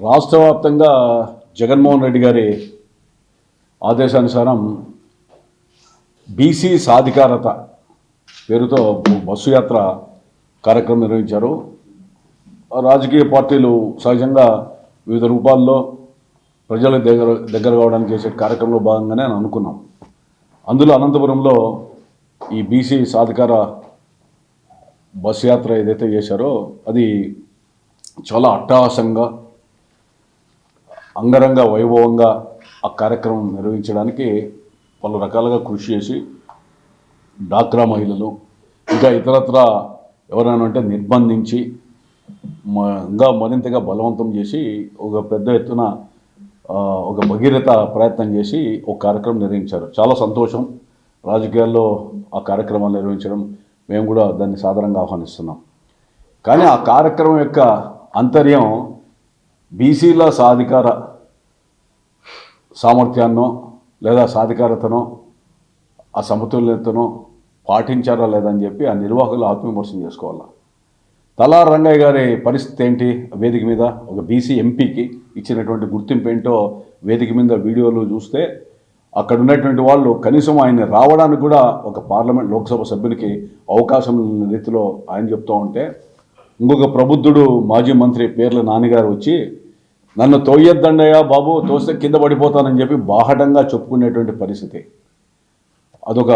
రాష్ట్ర వ్యాప్తంగా జగన్మోహన్ రెడ్డి గారి ఆదేశానుసారం బీసీ సాధికారత పేరుతో బస్సు యాత్ర కార్యక్రమం నిర్వహించారు. రాజకీయ పార్టీలు సహజంగా వివిధ రూపాల్లో ప్రజల దగ్గర దగ్గర కావడానికి చేసే కార్యక్రమంలో భాగంగానే అని అనుకున్నాం. అందులో అనంతపురంలో ఈ బీసీ సాధికార బస్సు యాత్ర ఏదైతే చేశారో అది చాలా అట్టహాసంగా అంగరంగ వైభవంగా ఆ కార్యక్రమం నిర్వహించడానికి పలు రకాలుగా కృషి చేసి డాక్రా మహిళలు ఇంకా ఇతరత్ర ఎవరైనా ఉంటే నిర్బంధించి ఇంకా మరింతగా బలవంతం చేసి ఒక పెద్ద ఎత్తున ఒక భగీరథ ప్రయత్నం చేసి ఒక కార్యక్రమం నిర్వహించారు. చాలా సంతోషం. రాజకీయాల్లో ఆ కార్యక్రమాలు నిర్వహించడం మేము కూడా దాన్ని సాధారణంగా ఆహ్వానిస్తున్నాం. కానీ ఆ కార్యక్రమం యొక్క అంతర్యం బీసీల సాధికార సామర్థ్యాన్నో లేదా సాధికారతనో ఆ సమతుల్యతను పాటించారా లేదని చెప్పి ఆ నిర్వాహకులు ఆత్మవిమర్శనం చేసుకోవాలా? తలా రంగయ్య గారి పరిస్థితి ఏంటి? వేదిక మీద ఒక బీసీ ఎంపీకి ఇచ్చినటువంటి గుర్తింపు ఏంటో వేదిక మీద వీడియోలు చూస్తే అక్కడ ఉన్నటువంటి వాళ్ళు కనీసం ఆయన రావడానికి కూడా ఒక పార్లమెంట్ లోక్సభ సభ్యునికి అవకాశం ఉన్న రీతిలో ఆయన చెప్తూ ఉంటే ఇంకొక ప్రబుద్ధుడు మాజీ మంత్రి పేర్ల నాన్నగారు వచ్చి నన్ను తోయొద్దండయ్యా బాబు తోస్తే కింద పడిపోతానని చెప్పి బాహటంగా చెప్పుకునేటువంటి పరిస్థితి. అదొక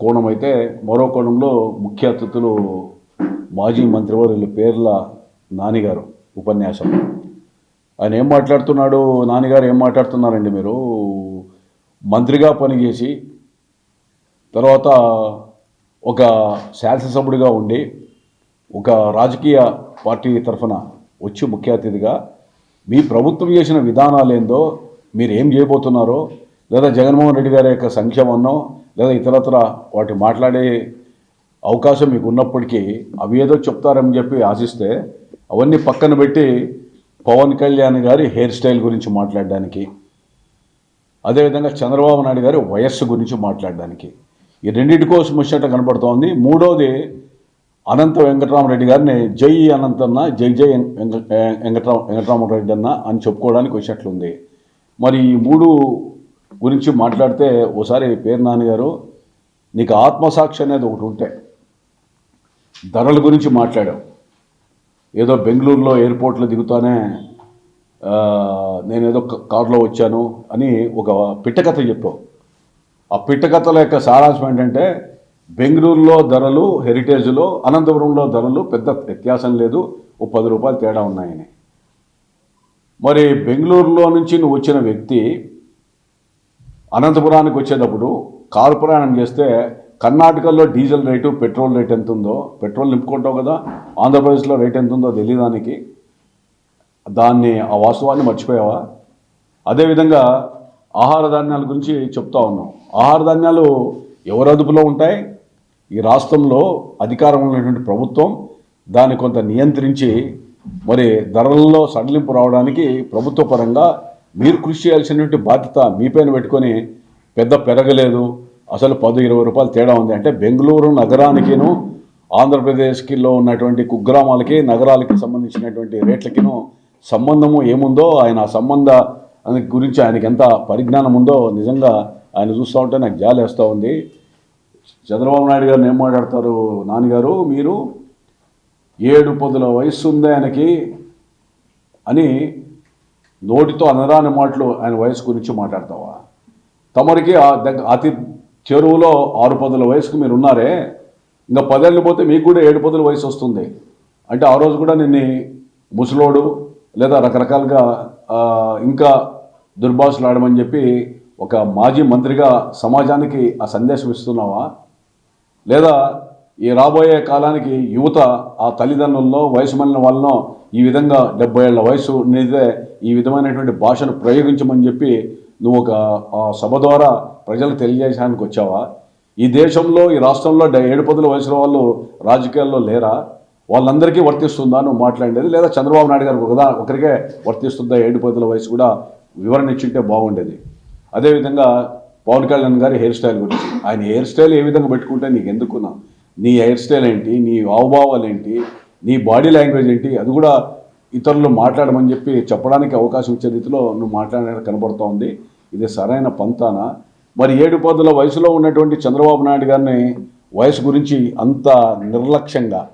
కోణం అయితే మరో కోణంలో ముఖ్య అతిథులు మాజీ మంత్రివర్యులు పేర్ల నానిగారు ఉపన్యాసం. ఆయన ఏం మాట్లాడుతున్నాడు? నాన్నగారు ఏం మాట్లాడుతున్నారండి మీరు? మంత్రిగా పనిచేసి తర్వాత ఒక శాసనసభ్యుడిగా ఉండి ఒక రాజకీయ పార్టీ తరఫున వచ్చి ముఖ్య అతిథిగా మీ ప్రభుత్వం చేసిన విధానాలేందో మీరు ఏం చేయబోతున్నారో లేదా జగన్మోహన్ రెడ్డి గారి యొక్క సంక్షేమన్నో లేదా ఇతరత్ర వాటి మాట్లాడే అవకాశం మీకు ఉన్నప్పటికీ అవి ఏదో చెప్తారని చెప్పి ఆశిస్తే అవన్నీ పక్కన పెట్టి పవన్ కళ్యాణ్ గారి హెయిర్ స్టైల్ గురించి మాట్లాడడానికి అదేవిధంగా చంద్రబాబు నాయుడు గారి వయస్సు గురించి మాట్లాడడానికి. ఈ రెండింటి కోసం వచ్చినట్టు కనపడుతోంది. మూడోది అనంత వెంకటరామరెడ్డి గారిని జై అనంతన్న జై జై వెంక వెంకటరామ వెంకటరామరెడ్డి అన్న అని చెప్పుకోవడానికి వచ్చేట్లుంది మరి ఈ మూడు గురించి మాట్లాడితే ఓసారి పేరు నాన్నగారు నీకు ఆత్మసాక్షి అనేది ఒకటి ఉంటే ధరల గురించి మాట్లాడావు. ఏదో బెంగళూరులో ఎయిర్పోర్ట్లో దిగుతానే నేనేదో కారులో వచ్చాను అని ఒక పిట్టకథ చెప్పావు. ఆ పిట్టకథల యొక్క సారాంశం ఏంటంటే బెంగళూరులో ధరలు హెరిటేజ్లో అనంతపురంలో ధరలు పెద్ద వ్యత్యాసం లేదు. ఓ పది రూపాయలు తేడా ఉన్నాయని. మరి బెంగళూరులో నుంచి నువ్వు వచ్చిన వ్యక్తి అనంతపురానికి వచ్చేటప్పుడు కారు ప్రయాణం చేస్తే కర్ణాటకలో డీజిల్ రేటు పెట్రోల్ రేట్ ఎంత ఉందో పెట్రోల్ నింపుకుంటావు కదా ఆంధ్రప్రదేశ్లో రేట్ ఎంత ఉందో తెలియదానికి దాన్ని ఆ వాస్తవాన్ని మర్చిపోయావా? అదేవిధంగా ఆహార ధాన్యాల గురించి చెప్తా ఉన్నాం. ఆహార ధాన్యాలు ఎవరు అదుపులో ఉంటాయి? ఈ రాష్ట్రంలో అధికారంలో ఉన్నటువంటి ప్రభుత్వం దాన్ని కొంత నియంత్రించి మరి ధరలలో సడలింపు రావడానికి ప్రభుత్వ పరంగా మీరు కృషి చేయాల్సినటువంటి బాధ్యత మీపైన పెట్టుకొని పెద్ద పెరగలేదు. అసలు పది ఇరవై రూపాయలు తేడా ఉంది. అంటే బెంగళూరు నగరానికిను ఆంధ్రప్రదేశ్కిలో ఉన్నటువంటి కుగ్రామాలకి నగరాలకి సంబంధించినటువంటి రేట్లకిను సంబంధము ఏముందో ఆయన ఆ సంబంధ గురించి ఆయనకి ఎంత పరిజ్ఞానం ఉందో నిజంగా ఆయన చూస్తూ ఉంటే నాకు జాలేస్తూ ఉంది. చంద్రబాబు నాయుడు గారిని ఏం మాట్లాడతారు? నాన్నగారు మీరు ఏడు పదుల వయస్సు ఉంది ఆయనకి అని నోటితో అనరాని మాటలు ఆయన వయసు గురించి మాట్లాడతావా? తమరికి దగ్గర అతి చెరువులో ఆరు పదుల వయసుకు మీరు ఉన్నారే ఇంకా పదేళ్ళు పోతే మీకు కూడా ఏడు పదుల వయసు వస్తుంది. అంటే ఆ రోజు కూడా నిన్ను ముసలోడు లేదా రకరకాలుగా ఇంకా దుర్భాషలు ఆడమని చెప్పి ఒక మాజీ మంత్రిగా సమాజానికి ఆ సందేశం ఇస్తున్నావా? లేదా ఈ రాబోయే కాలానికి యువత ఆ తల్లిదండ్రుల్లో వయసు మళ్ళిన వాళ్ళను ఈ విధంగా డెబ్బై ఏళ్ళ వయసు నిదే ఈ విధమైనటువంటి భాషను ప్రయోగించమని చెప్పి నువ్వు ఒక సభ ద్వారా ప్రజలకు తెలియజేయడానికి వచ్చావా? ఈ దేశంలో ఈ రాష్ట్రంలో డ- ఏడు పదుల వయసుల వాళ్ళు రాజకీయాల్లో లేరా? వాళ్ళందరికీ వర్తిస్తుందా నువ్వు మాట్లాడేది? లేదా చంద్రబాబు నాయుడు గారికి ఒకదా ఒకరికే వర్తిస్తుందా ఏడు పదుల వయసు కూడా? వివరణ ఇచ్చింటే బాగుండేది. అదేవిధంగా పవన్ కళ్యాణ్ గారి హెయిర్ స్టైల్ గురించి. ఆయన హెయిర్ స్టైల్ ఏ విధంగా పెట్టుకుంటే నీకు ఎందుకున్నా? నీ హెయిర్ స్టైల్ ఏంటి? నీ హావభావాలు ఏంటి? నీ బాడీ లాంగ్వేజ్ ఏంటి? అది కూడా ఇతరులు మాట్లాడమని చెప్పి చెప్పడానికి అవకాశం ఇచ్చే రీతిలో నువ్వు మాట్లాడడానికి కనబడుతూ ఉంది. ఇది సరైన పంతాన. మరి ఏడు పదుల వయసులో ఉన్నటువంటి చంద్రబాబు నాయుడు గారిని వయసు గురించి అంత నిర్లక్ష్యంగా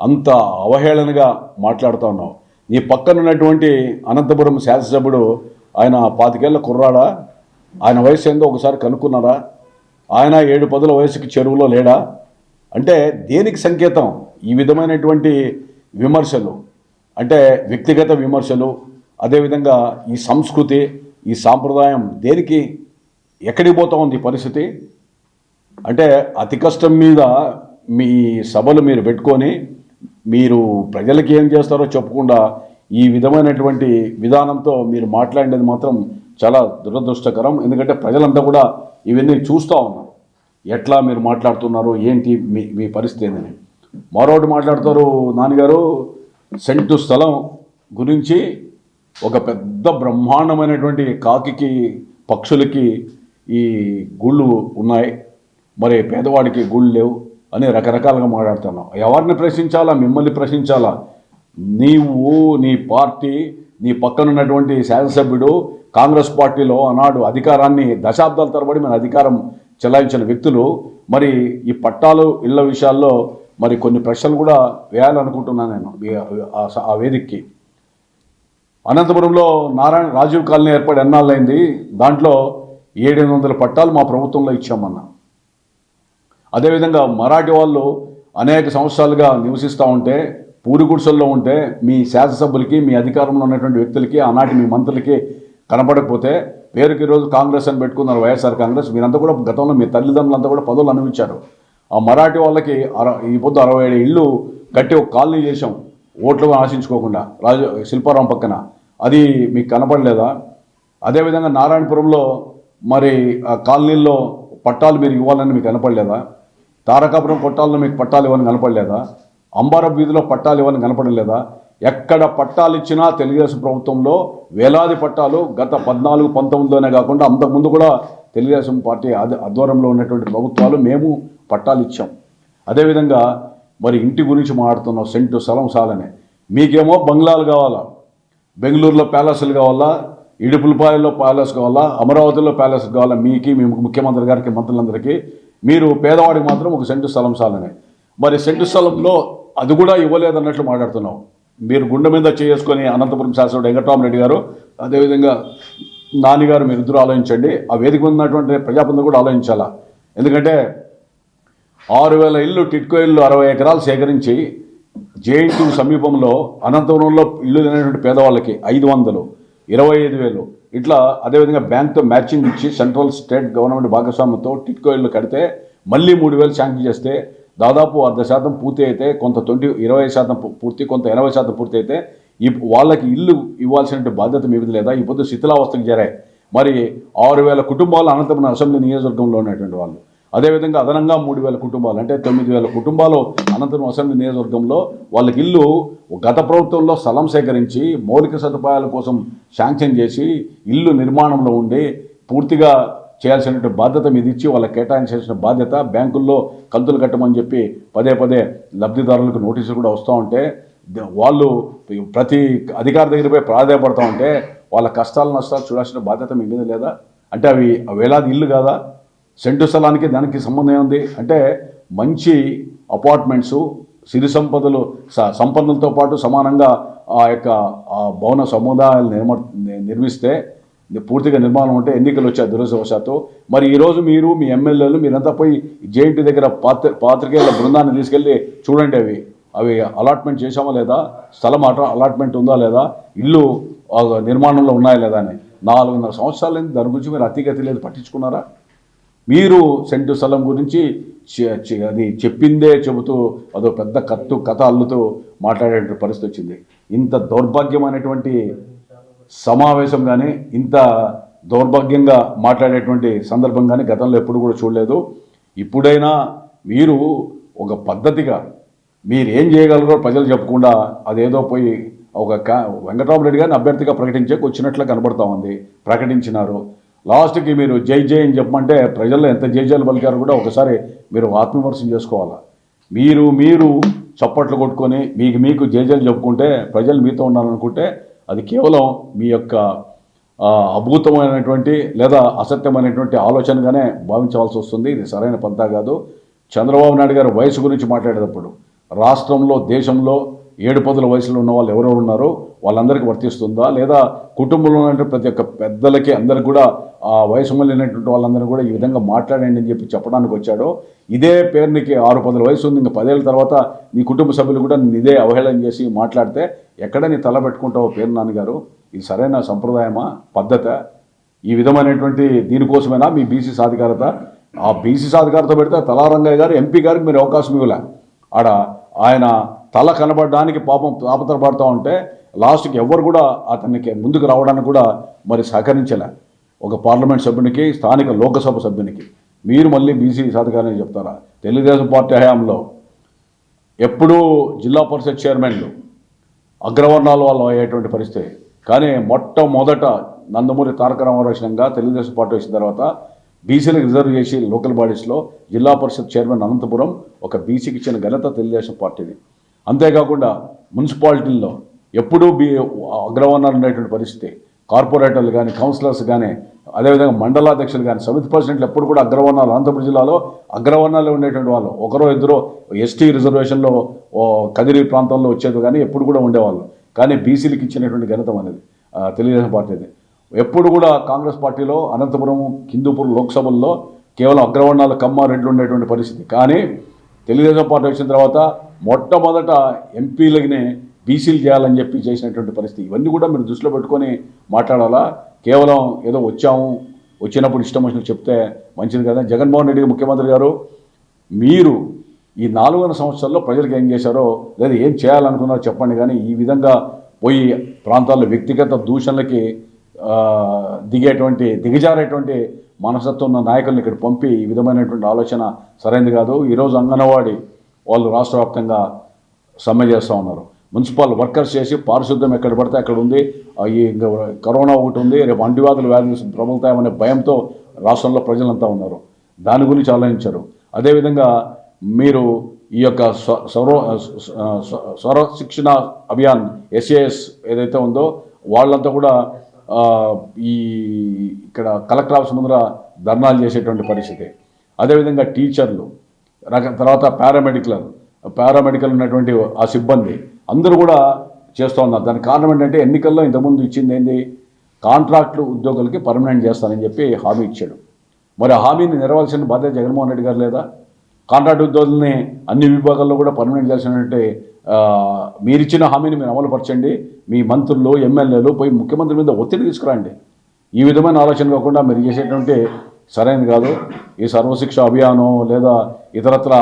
అంత అవహేళనగా మాట్లాడుతూ ఉన్నావు. నీ పక్కన ఉన్నటువంటి అనంతపురం శాసనసభ్యుడు ఆయన పాతికేళ్ళ కుర్రాడా? ఆయన వయసు ఏందో ఒకసారి కనుక్కున్నారా? ఆయన ఏడు పదుల వయసుకి చెరువులో లేడా? అంటే దేనికి సంకేతం? ఈ విధమైనటువంటి విమర్శలు అంటే వ్యక్తిగత విమర్శలు అదేవిధంగా ఈ సంస్కృతి ఈ సాంప్రదాయం దేనికి ఎక్కడికి పోతా ఉంది పరిస్థితి? అంటే అతి కష్టం మీద మీ సభలు మీరు పెట్టుకొని మీరు ప్రజలకి ఏం చేస్తారో చెప్పకుండా ఈ విధమైనటువంటి విధానంతో మీరు మాట్లాడేది మాత్రం చాలా దురదృష్టకరం. ఎందుకంటే ప్రజలంతా కూడా ఇవన్నీ చూస్తూ ఉన్నారు. ఎట్లా మీరు మాట్లాడుతున్నారు? ఏంటి మీ మీ పరిస్థితి ఏందని. మరొకటి మాట్లాడతారు నాన్నగారు సెంటు స్థలం గురించి ఒక పెద్ద బ్రహ్మాండమైనటువంటి కాకి పక్షులకి ఈ గుళ్ళు ఉన్నాయి. మరి పేదవాడికి గుళ్ళు లేవు అని రకరకాలుగా మాట్లాడుతున్నాం. ఎవరిని ప్రశ్నించాలా? మిమ్మల్ని ప్రశ్నించాలా? నీవు నీ పార్టీ నీ పక్కన ఉన్నటువంటి శాసనసభ్యుడు కాంగ్రెస్ పార్టీలో ఆనాడు అధికారాన్ని దశాబ్దాల తరబడి మన అధికారం చెలాయించిన వ్యక్తులు మరి ఈ పట్టాలు ఇళ్ళ విషయాల్లో మరి కొన్ని ప్రశ్నలు కూడా వేయాలనుకుంటున్నాను నేను ఆ- వేదికకి. అనంతపురంలో నారాయణ రాజీవ్ కాలనీ ఏర్పడి ఎన్నాళ్ళైంది దాంట్లో ఏడెనిమిది వందల పట్టాలు మా ప్రభుత్వంలో ఇచ్చామన్నా. అదేవిధంగా మరాఠీ వాళ్ళు అనేక సంవత్సరాలుగా నివసిస్తూ ఉంటే పూరి గుడిసెల్లో ఉంటే మీ శాసనసభ్యులకి మీ అధికారంలో ఉన్నటువంటి వ్యక్తులకి ఆనాటి మీ మంత్రులకి కనపడకపోతే పేరుకి ఈరోజు కాంగ్రెస్ అని పెట్టుకున్నారు వైఎస్ఆర్ కాంగ్రెస్. మీరంతా కూడా గతంలో మీ తల్లిదండ్రులంతా కూడా పదవులు అనుభవించారు. ఆ మరాఠీ వాళ్ళకి అర ఈ పొద్దు అరవై ఏడు ఇళ్ళు కట్టి ఒక కాలనీ చేశాం. ఓట్లు ఆశించుకోకుండా. రాజు శిల్పారాం పక్కన. అది మీకు కనపడలేదా? అదేవిధంగా నారాయణపురంలో మరి ఆ కాలనీల్లో పట్టాలు మీరు ఇవ్వాలని మీకు కనపడలేదా? తారకాపురం పట్టాలను మీకు పట్టాలు ఇవ్వని కనపడలేదా? అంబారా వీధిలో పట్టాలు ఇవ్వని కనపడలేదా? ఎక్కడ పట్టాలు ఇచ్చినా తెలుగుదేశం ప్రభుత్వంలో వేలాది పట్టాలు గత పద్నాలుగు పంతొమ్మిదిలోనే కాకుండా అంతకుముందు కూడా తెలుగుదేశం పార్టీ ఆధ- ఆధ్వర్యంలో ఉన్నటువంటి ప్రభుత్వాలు మేము పట్టాలు ఇచ్చాం అదేవిధంగా మరి ఇంటి గురించి మాట్లాడుతున్నాం సెంటు స్థలం సాలనే. మీకేమో బంగ్లాలు కావాలా? బెంగళూరులో ప్యాలెస్లు కావాలా? ఇడుపులపాయలో ప్యాలెస్ కావాలా? అమరావతిలో ప్యాలెస్ కావాలా? మీకి మీ ముఖ్యమంత్రి గారికి మంత్రులందరికీ మీరు పేదవాడికి మాత్రం ఒక సెంటు స్థలం సాలనే. మరి సెంటు స్థలంలో అది కూడా ఇవ్వలేదన్నట్లు మాట్లాడుతున్నాం. మీరు గుండె మీద చేసుకొని అనంతపురం శాసనుడు వెంకటరామరెడ్డి గారు అదేవిధంగా నాన్నగారు మీరు ఇద్దరు ఆలోచించండి. ఆ వేదిక ఉన్నటువంటి ప్రజాపందరు కూడా ఆలోచించాలా? ఎందుకంటే ఆరు వేల ఇల్లు టిట్కో ఇల్లు అరవై ఎకరాలు సేకరించి జేఎన్టీ సమీపంలో అనంతపురంలో ఇల్లు లేనటువంటి పేదవాళ్ళకి ఐదు వందలు ఇరవై ఐదు వేలు. ఇట్లా అదేవిధంగా బ్యాంక్తో మ్యాచింగ్ ఇచ్చి సెంట్రల్ స్టేట్ గవర్నమెంట్ భాగస్వామ్యంతో టిట్కో ఇల్లు కడితే మళ్ళీ మూడు వేలు శాంక్షన్ చేస్తే దాదాపు అర్ధ శాతం పూర్తి అయితే కొంత ట్వంటీ ఇరవై శాతం పూర్తి కొంత ఎనభై శాతం పూర్తి అయితే ఈ వాళ్ళకి ఇల్లు ఇవ్వాల్సిన బాధ్యత మీద లేదా? ఈ పొద్దు శిథిలావస్థకు చేరాయి. మరి ఆరు వేల కుటుంబాలు అనంతపురం అసెంబ్లీ నియోజకవర్గంలో ఉన్నటువంటి వాళ్ళు. అదేవిధంగా అదనంగా మూడు వేల కుటుంబాలు అంటే తొమ్మిది వేల కుటుంబాలు అనంతరం అసెంబ్లీ నియోజకవర్గంలో వాళ్ళకి ఇల్లు గత ప్రభుత్వంలో స్థలం సేకరించి మౌలిక సదుపాయాల కోసం శాంక్షన్ చేసి ఇల్లు నిర్మాణంలో ఉండి పూర్తిగా చేయాల్సిన బాధ్యత మీద ఇచ్చి వాళ్ళకి కేటాయించాల్సిన బాధ్యత బ్యాంకుల్లో కంతులు కట్టమని చెప్పి పదే పదే లబ్ధిదారులకు నోటీసులు కూడా వస్తూ ఉంటే వాళ్ళు ప్రతి అధికారి దగ్గర పోయి ప్రాధాయపడతా ఉంటే వాళ్ళ కష్టాలు నష్టాలు చూడాల్సిన బాధ్యత మీ మీద లేదా? అంటే అవి వేలాది ఇల్లు కాదా? సెంటు స్థలానికి దానికి సంబంధం ఏముంది అంటే మంచి అపార్ట్మెంట్స్ సిరి సంపదలు స- సంపన్నులతో పాటు సమానంగా ఆ యొక్క భవన సముదాయాలు నిర్మ నిర్మిస్తే పూర్తిగా నిర్మాణం ఉంటే ఎన్నికలు వచ్చే దురదృష్టవశాత్తు. మరి ఈరోజు మీరు మీ ఎమ్మెల్యేలు మీరంతా పోయి జేఎన్టీ దగ్గర పాత్ర పాత్రికేయుల బృందాన్ని తీసుకెళ్ళి చూడండి అవి. అవి అలాట్మెంట్ చేశామా లేదా? స్థలం అట అలాట్మెంట్ ఉందా లేదా? ఇల్లు నిర్మాణంలో ఉన్నాయా లేదా అని. నాలుగున్నర సంవత్సరాలు దాని గురించి మీరు అతిగతి లేదు పట్టించుకున్నారా? మీరు సెంటు స్థలం గురించి చె- అది చెప్పిందే చెబుతూ అదో పెద్ద కత్తు కథ అల్లుతూ మాట్లాడే పరిస్థితి వచ్చింది. ఇంత దౌర్భాగ్యమైనటువంటి సమావేశం కానీ ఇంత దౌర్భాగ్యంగా మాట్లాడేటువంటి సందర్భం కానీ గతంలో ఎప్పుడు కూడా చూడలేదు. ఇప్పుడైనా మీరు ఒక పద్ధతిగా మీరు ఏం చేయగలరో ప్రజలు చెప్పకుండా అదేదో పోయి ఒక వెంకటరామరెడ్డి గారిని అభ్యర్థిగా ప్రకటించే వచ్చినట్లు కనబడతా ఉంది ప్రకటించినారు. లాస్ట్కి మీరు జై జై అని చెప్పమంటే ప్రజల్లో ఎంత జై జైలు పలికారో కూడా ఒకసారి మీరు ఆత్మవిమర్శనం చేసుకోవాలా? మీరు మీరు చప్పట్లు కొట్టుకొని మీకు మీకు జైజాలు చెప్పుకుంటే ప్రజలు మీతో ఉండాలనుకుంటే అది కేవలం మీ యొక్క అభూతమైనటువంటి లేదా అసత్యమైనటువంటి ఆలోచనగానే భావించవలసి వస్తుంది. ఇది సరైన పంతా కాదు. చంద్రబాబు నాయుడు గారి వయసు గురించి మాట్లాడేటప్పుడు రాష్ట్రంలో దేశంలో ఏడు పదుల వయసులో ఉన్న వాళ్ళు ఎవరెవరు ఉన్నారో వాళ్ళందరికీ వర్తిస్తుందా? లేదా కుటుంబంలో ఉన్నటువంటి ప్రతి ఒక్క పెద్దలకి అందరికి కూడా ఆ వయసు మళ్ళినటువంటి వాళ్ళందరూ కూడా ఈ విధంగా మాట్లాడండి అని చెప్పి చెప్పడానికి వచ్చాడో ఇదే పేరునికి ఆరు పదుల వయసు ఉంది. ఇంకా పదేళ్ళ తర్వాత నీ కుటుంబ సభ్యులు కూడా నేను ఇదే అవహేళన చేసి మాట్లాడితే ఎక్కడ నీ తల పెట్టుకుంటావో పేరు నాన్నగారు? ఇది సరైన సంప్రదాయమా? పద్ధత? ఈ విధమైనటువంటి దీనికోసమైనా మీ బీసీ సాధికారత? ఆ బీసీ సాధికారత పెడితే తలారంగయ్య గారు ఎంపీ గారికి మీరు అవకాశం ఇవ్వలే. ఆడ ఆయన తల కనబడడానికి పాపం తాపత్రపడుతూ ఉంటే లాస్ట్కి ఎవరు కూడా అతనికి ముందుకు రావడానికి కూడా మరి సహకరించలే. ఒక పార్లమెంట్ సభ్యునికి స్థానిక లోకసభ సభ్యునికి. మీరు మళ్ళీ బీసీ సాధకారని చెప్తారా? తెలుగుదేశం పార్టీ హయాంలో ఎప్పుడూ జిల్లా పరిషత్ చైర్మన్లు అగ్రవర్ణాల వాళ్ళు అయ్యేటువంటి పరిస్థితి. కానీ మొట్టమొదట నందమూరి తారక రామారావు తెలుగుదేశం పార్టీ వచ్చిన తర్వాత బీసీలకు రిజర్వ్ చేసి లోకల్ బాడీస్లో జిల్లా పరిషత్ చైర్మన్ అనంతపురం ఒక బీసీకి ఇచ్చిన ఘనత తెలుగుదేశం పార్టీది. అంతేకాకుండా మున్సిపాలిటీల్లో ఎప్పుడూ బీ అగ్రవర్ణాలు ఉండేటువంటి పరిస్థితి. కార్పొరేటర్లు కానీ కౌన్సిలర్స్ కానీ అదేవిధంగా మండలాధ్యక్షులు కానీ సమితి ప్రెసిడెంట్లు ఎప్పుడు కూడా అగ్రవర్ణాలు అనంతపురం జిల్లాలో అగ్రవర్ణాలు ఉండేటువంటి వాళ్ళు. ఒకరో ఇద్దరు ఎస్టీ రిజర్వేషన్లో ఓ కదిరి ప్రాంతంలో వచ్చేది కానీ ఎప్పుడు కూడా ఉండేవాళ్ళు. కానీ బీసీలకు ఇచ్చినటువంటి ఘనత అనేది తెలుగుదేశం పార్టీది ఎప్పుడు కూడా కాంగ్రెస్ పార్టీలో అనంతపురం హిందూపూర్ లోక్సభల్లో కేవలం అగ్రవర్ణాలు కమ్మ రెడ్లు ఉండేటువంటి పరిస్థితి. కానీ తెలుగుదేశం పార్టీ వచ్చిన తర్వాత మొట్టమొదట ఎంపీలకి బీసీలు చేయాలని చెప్పి చేసినటువంటి పరిస్థితి. ఇవన్నీ కూడా మీరు దృష్టిలో పెట్టుకొని మాట్లాడాలా? కేవలం ఏదో వచ్చాము వచ్చినప్పుడు ఇష్టం వచ్చినట్టు చెప్తే మంచిది కదా? జగన్మోహన్ రెడ్డి ముఖ్యమంత్రి గారు మీరు ఈ నాలుగున్నర సంవత్సరాల్లో ప్రజలకు ఏం చేశారో లేదా ఏం చేయాలనుకున్నారో చెప్పండి. కానీ ఈ విధంగా పోయి ప్రాంతాల్లో వ్యక్తిగత దూషణలకి దిగేటువంటి దిగజారేటువంటి మనసత్వం ఉన్న నాయకుల్ని ఇక్కడ పంపి ఈ విధమైనటువంటి ఆలోచన సరైనది కాదు. ఈరోజు అంగన్వాడి వాళ్ళు రాష్ట్ర వ్యాప్తంగా సమ్మె చేస్తూ ఉన్నారు. మున్సిపల్ వర్కర్స్ చేసి పారిశుద్ధ్యం ఎక్కడ పడితే అక్కడ ఉంది. ఈ కరోనా ఒకటి ఉంది. రేపు అంటువ్యాధులు వ్యాధులు ప్రబలుతాయనే భయంతో రాష్ట్రంలో ప్రజలంతా ఉన్నారు. దాని గురించి ఆలోచించారు. అదేవిధంగా మీరు ఈ యొక్క సర్వ స్వర స్వర శిక్షణ అభియాన్ ఎస్ఏఎస్ ఏదైతే ఉందో వాళ్ళంతా కూడా ఈ ఇక్కడ కలెక్టర్ ఆఫీస్ ముందర ధర్నాలు చేసేటువంటి పరిస్థితి. అదేవిధంగా టీచర్లు రక తర్వాత పారామెడికల్ పారామెడికల్ ఉన్నటువంటి ఆ సిబ్బంది అందరూ కూడా చేస్తూ ఉన్నారు. దానికి కారణం ఏంటంటే ఎన్నికల్లో ఇంతకుముందు ఇచ్చింది ఏంది? కాంట్రాక్టు ఉద్యోగులకి పర్మనెంట్ చేస్తానని చెప్పి హామీ ఇచ్చాడు. మరి ఆ హామీని నెరవేర్చిన బాధ్యత జగన్మోహన్ రెడ్డి గారు లేదా? కాంట్రాక్ట్ ఉద్యోగుల్ని అన్ని విభాగాల్లో కూడా పర్మనెంట్ చేసినట్టే మీరిచ్చిన హామీని మీరు అమలుపరచండి మీ మంత్రులు ఎమ్మెల్యేలు పోయి ముఖ్యమంత్రి మీద ఒత్తిడి తీసుకురండి. ఈ విధమైన ఆలోచన కాకుండా మీరు చేసేటువంటి సరైనది కాదు. ఈ సర్వశిక్ష అభియానం లేదా ఇతరత్ర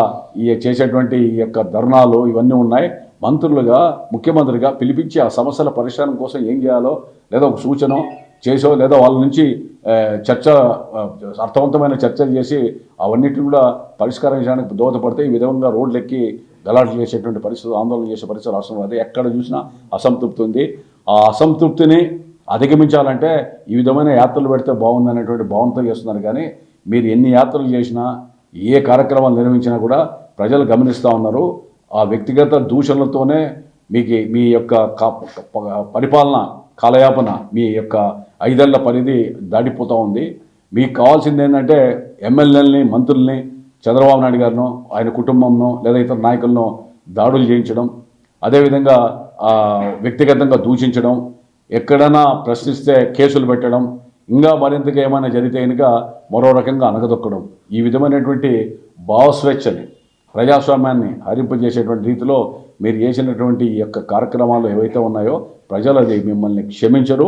ఈ చేసేటువంటి ఈ యొక్క ధర్నాలు ఇవన్నీ ఉన్నాయి. మంత్రులుగా ముఖ్యమంత్రిగా పిలిపించి ఆ సమస్యల పరిష్కారం కోసం ఏం చేయాలో లేదా ఒక సూచన చేసో లేదా వాళ్ళ నుంచి చర్చ అర్థవంతమైన చర్చలు చేసి అవన్నిటిని కూడా పరిష్కరించడానికి దోహదపడితే ఈ విధంగా రోడ్లెక్కి గలాట్లు చేసేటువంటి పరిస్థితి ఆందోళన చేసే పరిస్థితి రాష్ట్రంలో అదే ఎక్కడ చూసినా అసంతృప్తి ఉంది. ఆ అసంతృప్తిని అధిగమించాలంటే ఈ విధమైన యాత్రలు పెడితే బాగుందనేటువంటి భావనతో చేస్తున్నారు. కానీ మీరు ఎన్ని యాత్రలు చేసినా ఏ కార్యక్రమాలు నిర్వహించినా కూడా ప్రజలు గమనిస్తూ ఉన్నారు. ఆ వ్యక్తిగత దూషణలతోనే మీకు మీ యొక్క కా- పరిపాలన కాలయాపన మీ యొక్క ఐదేళ్ళ పరిధి దాటిపోతూ ఉంది. మీకు కావాల్సింది ఏంటంటే ఎమ్మెల్యేలని మంత్రుల్ని చంద్రబాబు నాయుడు గారినో ఆయన కుటుంబంనో లేదా ఇతర నాయకులను దాడులు చేయించడం అదేవిధంగా వ్యక్తిగతంగా దూషించడం ఎక్కడైనా ప్రశ్నిస్తే కేసులు పెట్టడం ఇంకా మరింతగా ఏమైనా జరిగితే కనుక మరో రకంగా అనగదొక్కడం. ఈ విధమైనటువంటి భావస్వేచ్ఛని ప్రజాస్వామ్యాన్ని హరింపజేసేటువంటి రీతిలో మీరు చేసినటువంటి ఈ యొక్క కార్యక్రమాలు ఏవైతే ఉన్నాయో ప్రజలు అది మిమ్మల్ని క్షమించరు.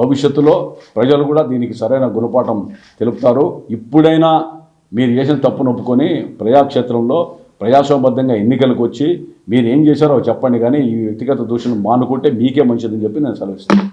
భవిష్యత్తులో ప్రజలు కూడా దీనికి సరైన గుణపాఠం తెలుపుతారు. ఇప్పుడైనా మీరు చేసిన తప్పును ఒప్పుకొని ప్రజాక్షేత్రంలో ప్రజాస్వామ్యబద్ధంగా ఎన్నికలకు వచ్చి మీరు ఏం చేశారో చెప్పండి కానీ ఈ వ్యక్తిగత దూషణ మానుకుంటే మీకే మంచిదని చెప్పి నేను సెలవిస్తాను